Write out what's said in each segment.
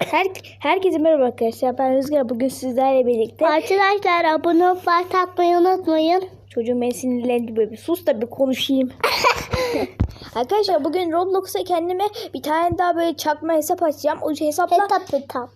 Her, herkese merhaba arkadaşlar. Ben Rüzgar. Bugün sizlerle birlikte. Arkadaşlar abone olup like atmayı unutmayın. Çocuğum beni sinirlendi böyle. Sus da bir konuşayım. arkadaşlar bugün Roblox'a kendime bir tane daha böyle çakma hesap açacağım. O hesapla Hesap hesap.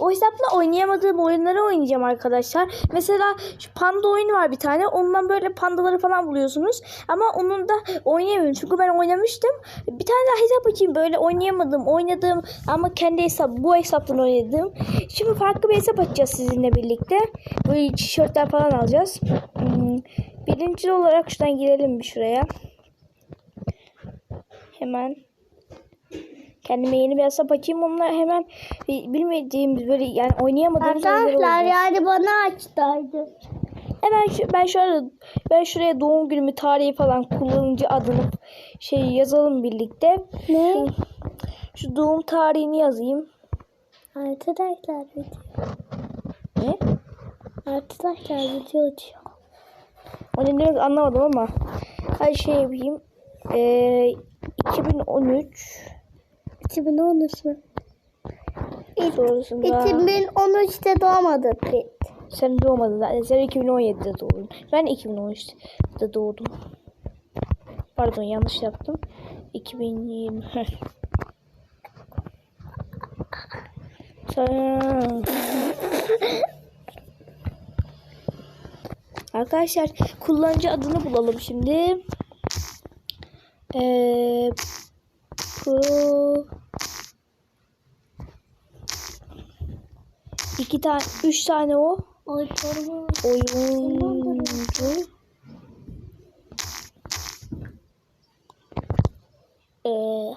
O hesapla oynayamadığım oyunları oynayacağım arkadaşlar. Mesela şu panda oyunu var bir tane. Ondan böyle pandaları falan buluyorsunuz. Ama onun da oynayamıyorum. Çünkü ben oynamıştım. Bir tane daha hesap açayım. Böyle oynayamadım. Oynadığım ama kendi hesap bu hesaptan oynadım. Şimdi farklı bir hesap açacağız sizinle birlikte. Böyle tişörtler falan alacağız. Hmm, Birinci olarak şuradan girelim bir şuraya. Hemen kendime yeni bir hesap açayım. Onunla hemen bilmediğimiz böyle yani oynayamadığımız Arkadaşlar yani bana açtaydı. Hemen şu, ben şöyle ben şuraya doğum günümü tarihi falan kullanıcı adını şey yazalım birlikte. Ne? Şu, şu doğum tarihini yazayım. Arkadaşlar video. Ne? Arkadaşlar video açıyor. O ne demek anlamadım ama. Hadi şey yapayım. Ee, 2013 2013 mü? sonrasında 2013'te doğmadık biz. sen doğmadın zaten. Sen 2017'de doğdun. Ben 2013'te doğdum. Pardon yanlış yaptım. 2020. Sen... Arkadaşlar kullanıcı adını bulalım şimdi. Ee, pro iki tane, üç tane o sorma. oyuncu. Ee,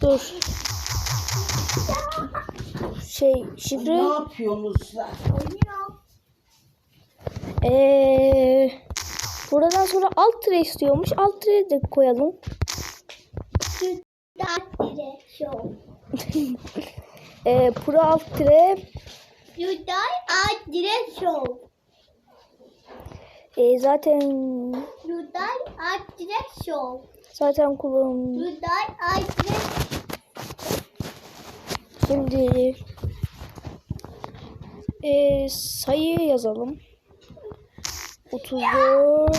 dur. Şey şifre. Ne yapıyorsunuz lan? Ee, buradan sonra alt tire istiyormuş. Alt tire de koyalım. Ee, pro alt tire. Yuday alt direksiyon. Ee, zaten Yuday alt direksiyon. zaten kullanım. Yuday alt direksiyon. Şimdi ee, sayı yazalım. 34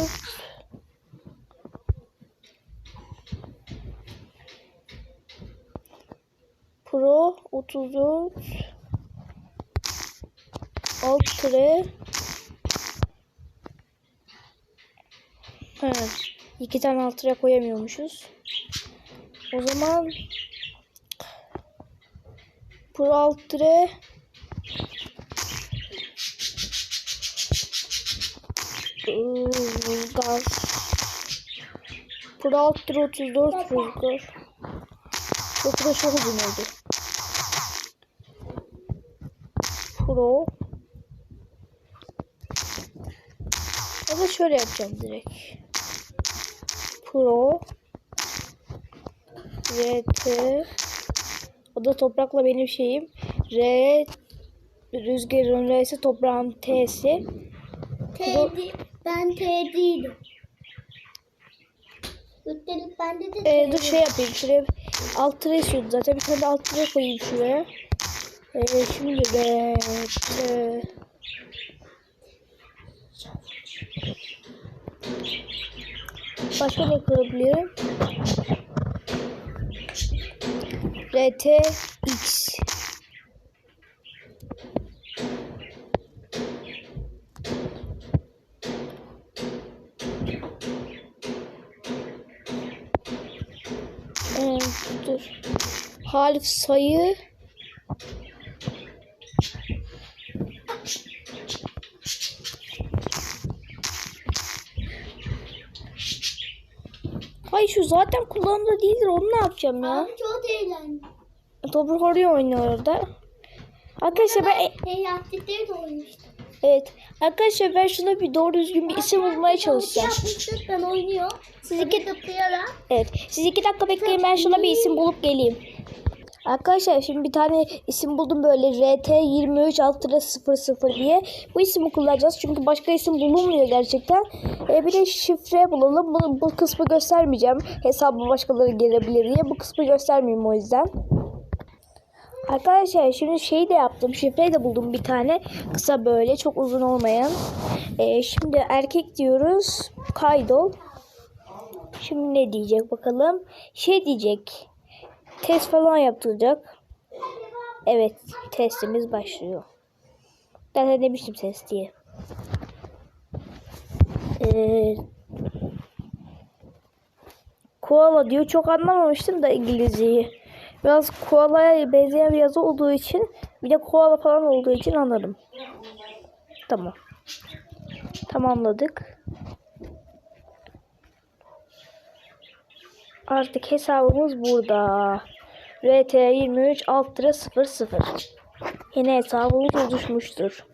Pro 34 alt tire He, iki tane alt tire koyamıyormuşuz. O zaman Pro alt Rüzgar Pro alt tire 34 rüzgar Çok da çok uzun oldu. Pro. Ya da şöyle yapacağım direkt. Pro. RT O da toprakla benim şeyim. R. Rüzgarın R'si toprağın T'si. Tedi, ben tediydim. Üstelik bende de Ee, dur şey yapayım şuraya alt tire istiyordu zaten bir tane alt tire koyayım şuraya. Ee, şimdi de de- Başka ne kurabilirim? RTX Halif sayı Hayır şu zaten kullanımda değildir. Onu ne yapacağım ya? Abi çok eğlendim. Toprak oraya oynuyor orada. Arkadaşlar ben Hey yaptıkları da oynamıştım. evet. Arkadaşlar ben şuna bir doğru düzgün bir isim bulmaya çalışacağım. Yapmıştık ben oynuyor. Siz iki tıklayarak. Evet. Siz iki dakika bekleyin ben şuna bir isim bulup geleyim. Arkadaşlar şimdi bir tane isim buldum böyle RT23 diye. Bu ismi kullanacağız çünkü başka isim bulunmuyor gerçekten. E, bir de şifre bulalım. Bunu, bu kısmı göstermeyeceğim. Hesabı başkaları gelebilir diye. Bu kısmı göstermeyeyim o yüzden. Arkadaşlar şimdi şeyi de yaptım. Şifreyi de buldum bir tane. Kısa böyle çok uzun olmayan. E, şimdi erkek diyoruz. Kaydol. Şimdi ne diyecek bakalım. Şey diyecek. Test falan yaptıracak. Evet testimiz başlıyor. Ben demiştim test diye. Ee, koala diyor. Çok anlamamıştım da İngilizceyi. Biraz koalaya benzeyen bir yazı olduğu için bir de koala falan olduğu için anladım. Tamam. Tamamladık. Artık hesabımız burada. RT23 alt lira 00. Yeni hesabımız oluşmuştur.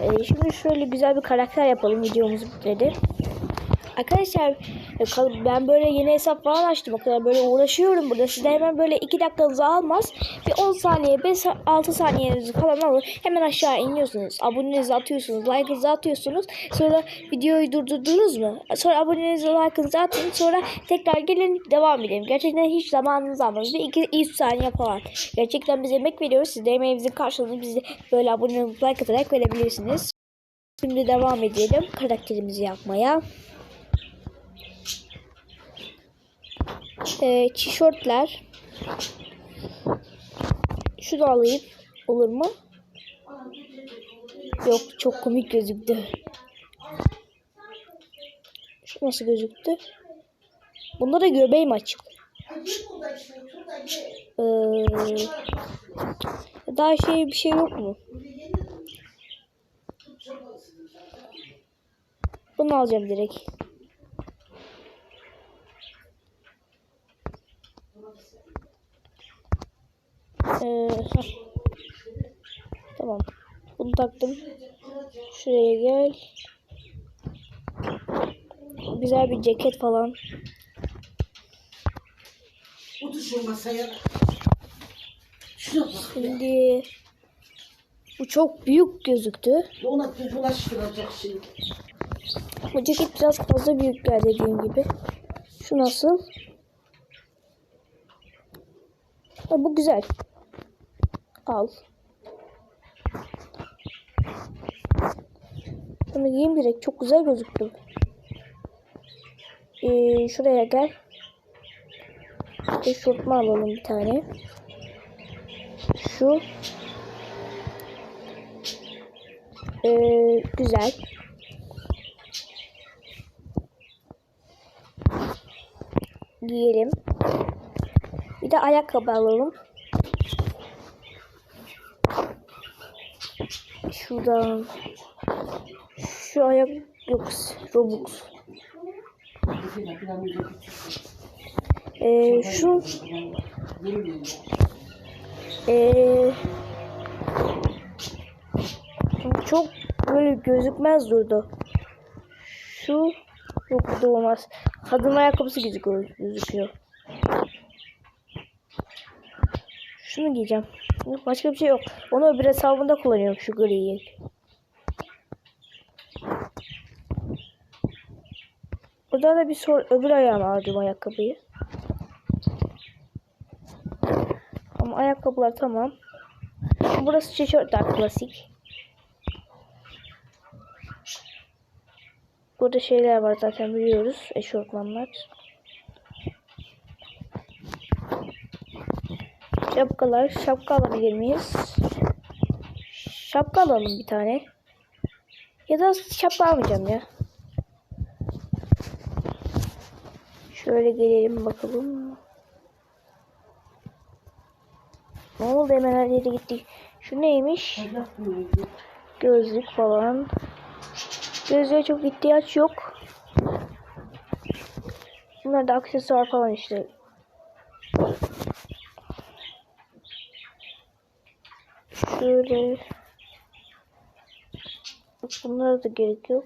Ee, şimdi şöyle güzel bir karakter yapalım videomuz bitirdi. Arkadaşlar kal- ben böyle yeni hesap falan açtım. O kadar böyle uğraşıyorum burada. Sizde hemen böyle 2 dakikanızı almaz. Bir 10 saniye 5 6 saniyenizi falan alır. Hemen aşağı iniyorsunuz. Abonenizi atıyorsunuz. Like'ınızı atıyorsunuz. Sonra videoyu durdurdunuz mu? Sonra abonenizi like'ınızı atın. Sonra tekrar gelin devam edelim. Gerçekten hiç zamanınız almaz. Bir 2 3 saniye falan. Gerçekten biz emek veriyoruz. Siz de emeğimizin karşılığını bize böyle abone olup like atarak verebilirsiniz. Şimdi devam edelim karakterimizi yapmaya. Ee, tişörtler. Şunu alayım. Olur mu? Yok çok komik gözüktü. Şu nasıl gözüktü? Bunda da göbeğim açık. Ee, daha şey bir şey yok mu? Bunu alacağım direkt. Ee, tamam. Bunu taktım. Şuraya gel. Güzel bir ceket falan. Şimdi bu çok büyük gözüktü. Bu ceket biraz fazla büyük geldi dediğim gibi. Şu nasıl? Ha, bu güzel. Al. Bunu giyeyim direkt. Çok güzel gözüktü. Ee, şuraya gel. Eşortma alalım bir tane. Şu. Ee, güzel. giyelim. Bir de ayakkabı alalım. Şuradan şu ayak yok Robux. Ee, şu ee, çok böyle gözükmez durdu. Şu yok bu da olmaz. Kadın ayakkabısı gözüküyor. gözüküyor. Şunu giyeceğim. Yok, başka bir şey yok. Onu öbür hesabında kullanıyorum şu griyi. Burada da bir sor öbür ayağıma alacağım ayakkabıyı. Ama ayakkabılar tamam. Burası tişörtler klasik. Burada şeyler var zaten biliyoruz. Eşofmanlar. Şapkalar. Şapka alabilir miyiz? Şapka alalım bir tane. Ya da şapka almayacağım ya. Şöyle gelelim bakalım. Ne oldu hemen her yere gitti. Şu neymiş? Gözlük falan. Gözlüğe çok ihtiyaç yok. Bunlar da aksesuar falan işte. Şöyle. Bunlara da gerek yok.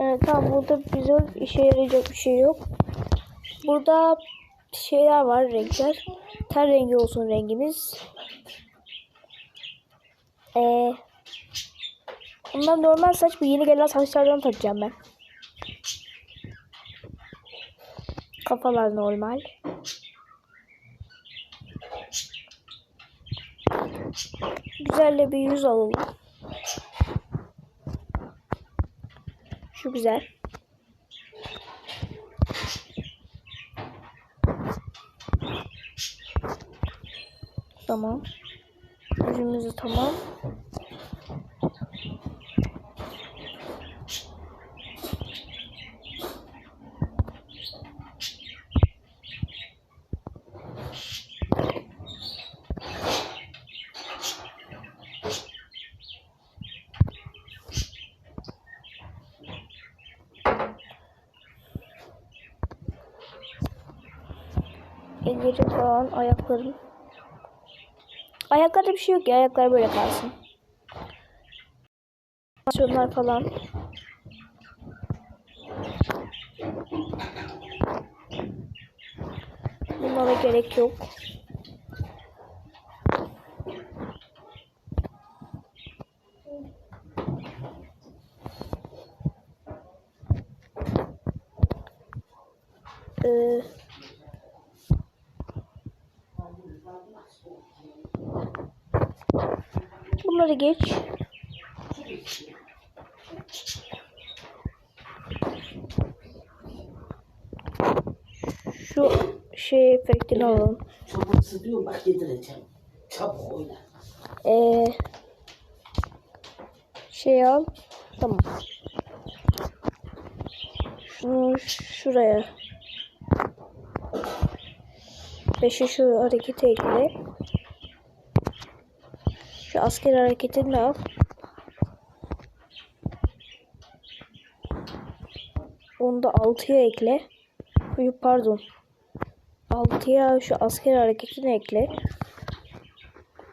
Evet tamam burada bize işe yarayacak bir şey yok. Burada şeyler var renkler. Ter rengi olsun rengimiz. Ee, bundan normal saç bu yeni gelen saçlardan takacağım ben. Kafalar normal. De bir yüz alalım. Şu güzel. Tamam. Yüzümüzü tamam. Elleri falan, ayaklarım. Ayaklarda bir şey yok ya. Ayaklar böyle kalsın. Animasyonlar falan. Bunlara gerek yok. Ee, bunları geç. Şu şey efektini alalım. Çabuk sıkıyorum bak yedireceğim. Çabuk oyna. Ee, şey al. Tamam. Şunu şuraya. Beşe şu hareketi ekle. Şu asker hareketini al. Onu da 6'ya ekle. Pardon. 6'ya şu asker hareketini ekle.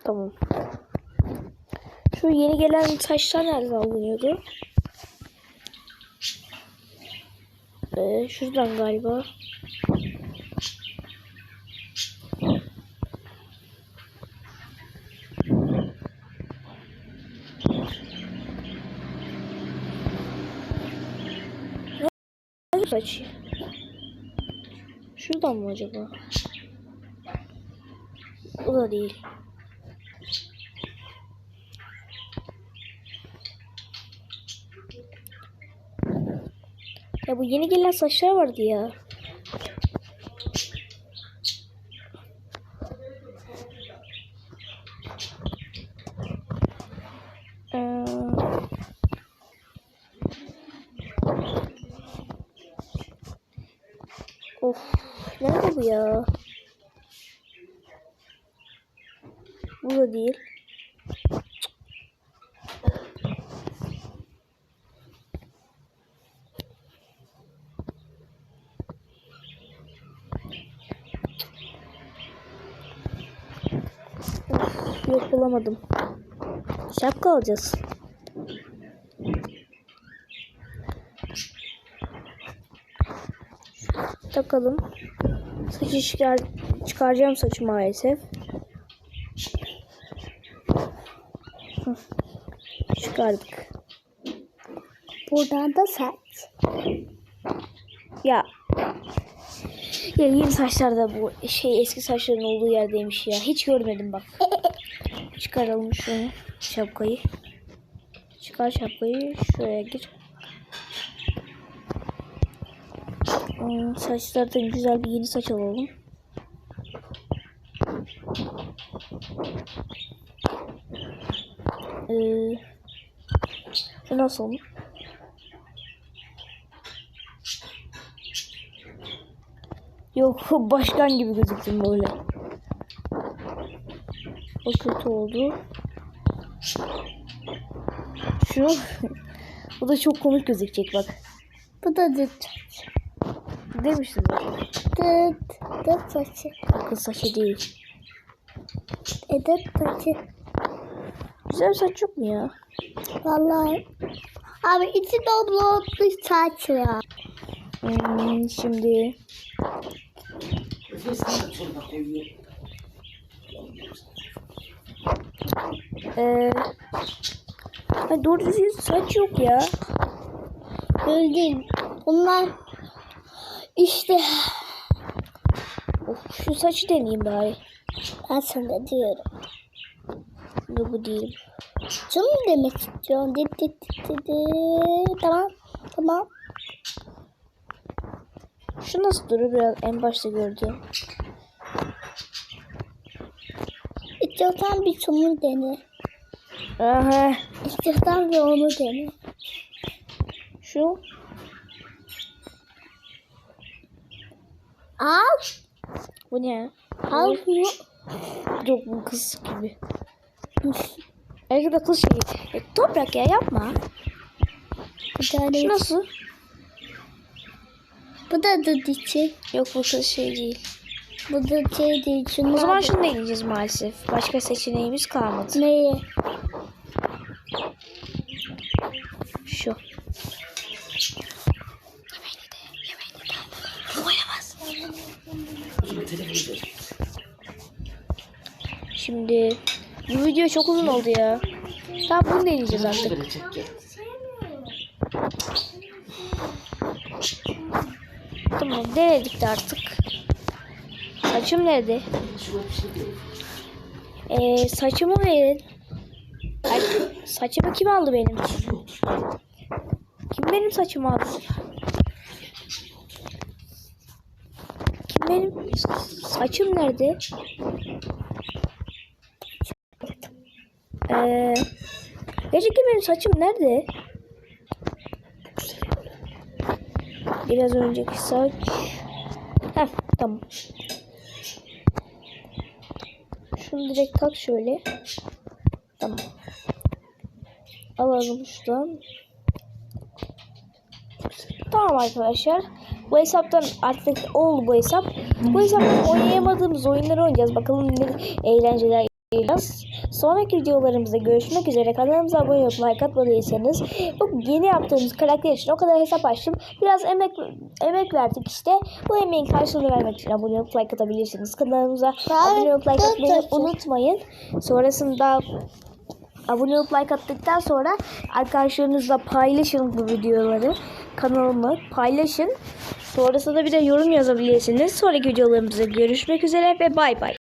Tamam. Şu yeni gelen taşlar nereden alınıyordu? Ee, şuradan galiba. Saç? Şuradan mı acaba? O da değil. Ya bu yeni gelen saçlar vardı ya. Ee, Of, nerede bu ya? Bu da değil. Yok bulamadım. Şapka alacağız. Takalım. Saçı çıkar, çıkaracağım saçı maalesef. Çıkardık. Buradan da saç. Ya. Ya yeni saçlar da bu şey eski saçların olduğu yerdeymiş ya. Hiç görmedim bak. Çıkaralım şunu şapkayı. Çıkar şapkayı şuraya gir. Hmm, saçlardan güzel bir yeni saç alalım. Ee, nasıl? Yok başkan gibi gözüktüm böyle. O kötü oldu. Şu bu da çok komik gözükecek bak. Bu da dıt. Demiştim zaten. Dıt. Dıt saçı. Kız saçı değil. E dıt saçı. Güzel bir saç yok mu ya? Vallahi. Abi içi dobloğlu saç ya. Hmm, şimdi Ee, ay doğru düzgün saç yok ya. Bildin. Bunlar işte Of, şu saçı deneyeyim bari. ben sana diyorum. Yok bu değil. Şunu mu demek istiyorsun? Dit dit dit dit. Tamam. Tamam. Şu nasıl durur biraz en başta gördüğüm. İstiyorsan bir şunu dene. Aha. İstiyorsan bir onu dene. Şu. Al. Bu ne? Al bunu. Yok bu kız gibi. Belki de kız şeyi. E, toprak ya yapma. Bir tane. Şu nasıl? Bu da dut içi. Yok bu kız şey değil. Bu da şey değil. Şunlar O zaman da- şunu deneyeceğiz maalesef. Başka seçeneğimiz kalmadı. Neyi? Şu. Şimdi bu video çok uzun oldu ya. Tamam bunu deneyeceğiz artık. Tamam denedik de artık. Saçım nerede? Ee, saçımı verin. Ay, saçımı kim aldı benim? Kim benim saçımı aldı? Kim benim? Saçım nerede? Ee, gerçekten benim saçım nerede? Biraz önceki saç. Heh, tamam. Şunu direkt tak şöyle. Tamam. Alalım şuradan. Tamam arkadaşlar. Bu hesaptan artık oldu bu hesap. Bu hesaptan oynayamadığımız oyunları oynayacağız. Bakalım ne eğlenceler yapacağız. Sonraki videolarımızda görüşmek üzere. Kanalımıza abone olup like atmadıysanız bu yeni yaptığımız karakter için o kadar hesap açtım. Biraz emek emek verdik işte. Bu emeğin karşılığını vermek için abone olup like atabilirsiniz. Kanalımıza abone olup like atmayı unutmayın. Sonrasında abone olup like attıktan sonra arkadaşlarınızla paylaşın bu videoları. Kanalımı paylaşın. Sonrasında bir de yorum yazabilirsiniz. Sonraki videolarımızda görüşmek üzere ve bay bay.